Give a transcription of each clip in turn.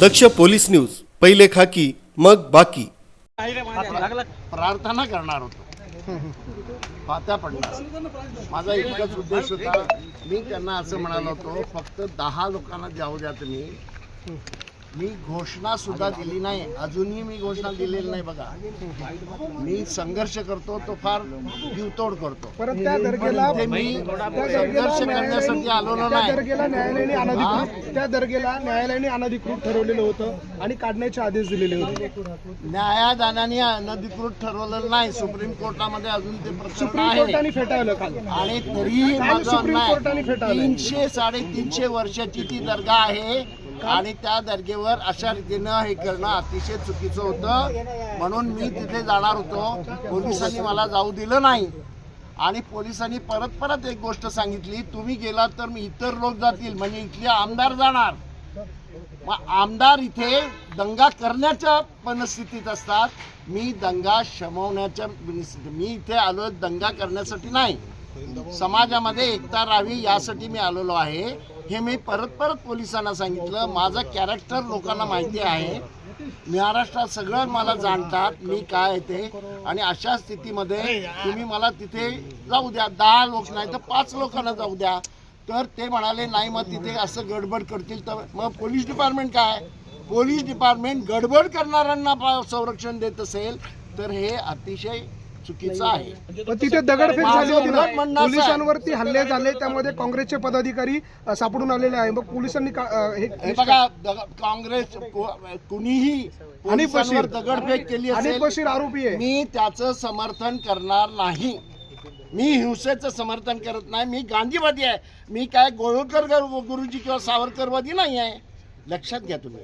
दक्ष police news पहिले खाकी मग बाकी. प्रार्थना करणार होतो. पात्या पडणार. माझा एकच उद्देश होता मी त्यांना असं म्हणालो होतो फक्त दहा लोकांना जाऊ द्या तुम्ही. मी घोषणा सुद्धा दिली नाही. अजूनही मी घोषणा दिलेली नाही बघा. मी संघर्ष करतो तो फार जीवतोड करतो. परत त्या दर्गेला ते मी संघर्ष करण्यासाठी न्यायालयाने आलेलो त्या नाही त्या दर्गेला न्यायालयाने अनधिकृत ठरवलेलं होतं आणि काढण्याचे आदेश दिलेले होते. न्यायादानाने अनधिकृत ठरवलेलं नाही. सुप्रीम कोर्टामध्ये अजून ते सुप्रीम कोर्टाने फेटाळलं काल. आणि तरीही. तीनशे साडेतीनशे वर्षाची ती दर्गा आहे. आणि त्या दर्गेवर अशा रीतीनं हे करणं अतिशय चुकीचं होतं. म्हणून मी तिथे जाणार होतो. पोलिसांनी मला जाऊ दिलं नाही. आणि पोलिसांनी परत परत एक गोष्ट सांगितली. तुम्ही गेलात तर मी इतर लोक जातील. म्हणजे इथले आमदार जाणार. मग आमदार इथे दंगा करण्याच्या मनस्थितीत असतात. मी दंगा शमवण्याच्या मनस्थितीत मी इथे आलो दंगा करण्यासाठी नाही. समाजामध्ये एकता राहावी यासाठी मी आलेलो आहे. हे मी परत परत पोलिसांना सांगितलं. माझं कॅरेक्टर लोकांना माहिती आहे. महाराष्ट्रात सगळं मला जाणतात. मी काय येते आणि अशा स्थितीमध्ये तुम्ही मला तिथे जाऊ द्या. दहा लोक नाही तर पाच लोकांना जाऊ द्या. तर ते म्हणाले नाही मग तिथे असं गडबड करतील तर मग पोलीस डिपार्टमेंट काय पोलीस डिपार्टमेंट गडबड करणाऱ्यांना पा- संरक्षण देत असेल. तर हे अतिशय चुकीचं आहे. पण तिथे दगडफेक झाली होती ना. म्हणणं असं आहे. पोलिसांवरती हल्ले झाले त्यामध्ये काँग्रेसचे पदाधिकारी अ, सापडून आलेले आहे. मग पोलिसांनी का- अ, हे हे बघा दग- काँग्रेस को- कुणीही पोलिसांवर दगडफेक केली अनिल असेल बशीर आरोपी आहे. मी त्याचं समर्थन करणार नाही. मी हिंसेचं समर्थन करत नाही. मी गांधीवादी आहे. मी काय गोळकर गर- गुरुजी किंवा सावरकरवादी नाही आहे. लक्षात घ्या तुम्ही.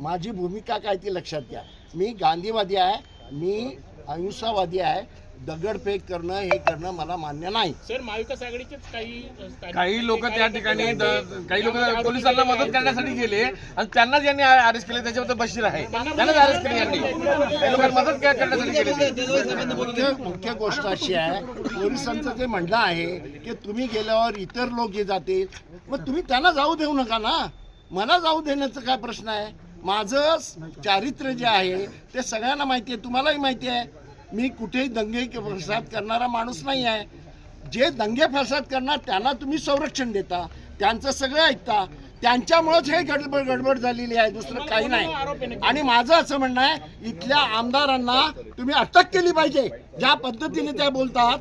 माझी भूमिका काय ती लक्षात घ्या. मी गांधीवादी आहे. मी अहिंसावादी आहे. दगडफेक करणं हे करणं मला मान्य नाही. सर महाविकास आघाडीचेच काही काही लोक त्या ठिकाणी द- काही लोक पोलिसांना मदत करण्यासाठी गेले आणि त्यांनाच यांनी अरेस्ट केले. त्याच्याबद्दल बशीर आहे. त्यांनाच अरेस्ट केले यांनी. काही लोकांना मदत करण्यासाठी गेले ते. मुख्य मुख्य गोष्ट अशी आहे पोलिसांचं जे म्हणणं आहे की तुम्ही गेल्यावर इतर लोक जे जातील मग तुम्ही त्यांना जाऊ देऊ नका ना. मला जाऊ देण्याचा काय प्रश्न आहे? माझं चारित्र्य जे आहे ते सगळ्यांना माहिती आहे तुम्हालाही माहिती आहे मी कुठेही दंगे फसाद करणारा माणूस नाही आहे जे दंगे फसाद करणार त्यांना तुम्ही संरक्षण देता त्यांचं सगळं ऐकता. त्यांच्यामुळेच हे गडबड गडबड झालेली आहे दुसरं काही नाही. आणि माझं असं म्हणणं आहे इथल्या आमदारांना तुम्ही अटक केली पाहिजे. ज्या पद्धतीने त्या बोलतात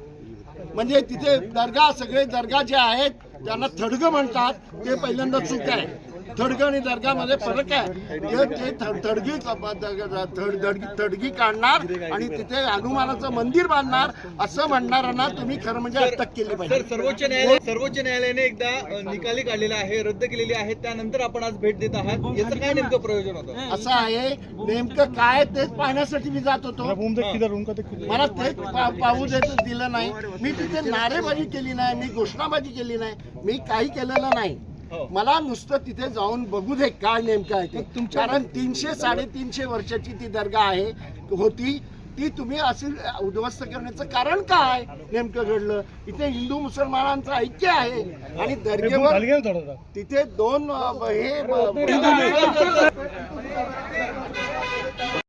म्हणजे तिथे दर्गा सगळे दर्गा जे आहेत त्यांना थडगं म्हणतात ते पहिल्यांदा चूक आहे. थडगं आणि दर्गामध्ये फरक आहे. ते थडगी थड- थडगी थडगी काढणार आणि तिथे हनुमानाचं मंदिर बांधणार असं म्हणणाऱ्यांना तुम्ही खरं म्हणजे अटक केली पाहिजे. सर्वोच्च न्यायालय सर्वोच्च न्यायालयाने एकदा निकाली काढलेला आहे रद्द केलेली आहे. त्यानंतर आपण आज भेट देत आहात. याचं काय नेमकं प्रयोजन होतं? असं आहे नेमकं काय तेच पाहण्यासाठी मी जात होतो. मला तेच पाहू देत दिलं नाही. मी तिथे नारेबाजी केली नाही मी घोषणाबाजी केली नाही मी काही केलेलं नाही. मला नुसतं तिथे जाऊन बघू दे काय नेमकं आहे ते. कारण तीनशे साडेतीनशे वर्षाची ती दर्गा आहे होती. ती तुम्ही अशी उद्ध्वस्त करण्याचं कारण काय नेमकं घडलं? इथे हिंदू मुसलमानांचं ऐक्य आहे आणि दर्गेवर तिथे दोन हे